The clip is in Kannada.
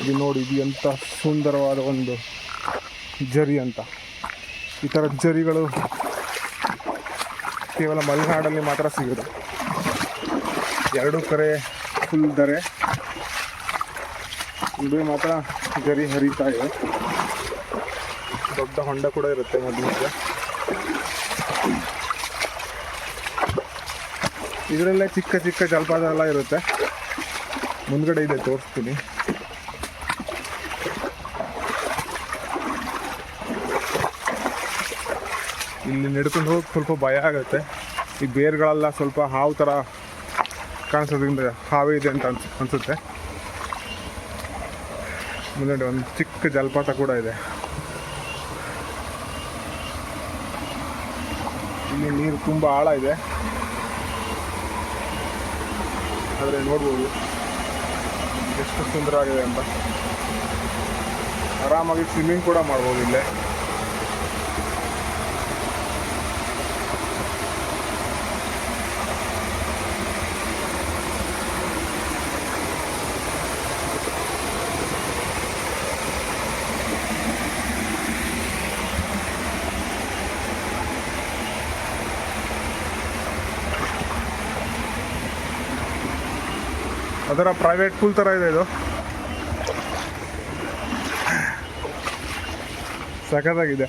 ಇದು ನೋಡಿ, ಇದು ಎಂಥ ಸುಂದರವಾದ ಒಂದು ಜರಿ ಅಂತ. ಈ ಥರ ಜರಿಗಳು ಕೇವಲ ಮಲೆನಾಡಲ್ಲಿ ಮಾತ್ರ ಸಿಗೋದು. ಎರಡು ಕರೆ ಫುಲ್ ದರೆ ಇದು ಮಾತ್ರ ಜರಿ ಹರಿತಾ ಇದೆ. ದೊಡ್ಡ ಹೊಂಡ ಕೂಡ ಇರುತ್ತೆ ಮೊದಲಿಗೆ. ಇದರಲ್ಲೇ ಚಿಕ್ಕ ಚಿಕ್ಕ ಜಲಪಾತ ಎಲ್ಲ ಇರುತ್ತೆ. ಮುಂದ್ಗಡೆ ಇದೆ, ತೋರಿಸ್ತೀನಿ. ಇಲ್ಲಿ ನಡ್ಕೊಂಡು ಹೋಗಿ ಸ್ವಲ್ಪ ಭಯ ಆಗುತ್ತೆ. ಈ ಬೇರ್ಗಳೆಲ್ಲ ಸ್ವಲ್ಪ ಹಾವು ಥರ ಕಾಣಿಸೋದ್ರಿಂದ ಹಾವೇ ಇದೆ ಅಂತ ಅನ್ಸ್ ಅನ್ಸುತ್ತೆ. ಮುಂದೆ ಒಂದು ಚಿಕ್ಕ ಜಲಪಾತ ಕೂಡ ಇದೆ. ಇಲ್ಲಿ ನೀರು ತುಂಬ ಆಳ ಇದೆ. ಆದರೆ ನೋಡ್ಬೋದು ಎಷ್ಟು ಸುಂದರವಾಗಿದೆ ಅಂತ. ಆರಾಮಾಗಿ ಸ್ವಿಮ್ಮಿಂಗ್ ಕೂಡ ಮಾಡ್ಬೋದು ಇಲ್ಲೇ. ಅದರ ಪ್ರೈವೇಟ್ ಪೂಲ್ ಥರ ಇದೆ ಇದು. ಸಖತ್ತಾಗಿದೆ.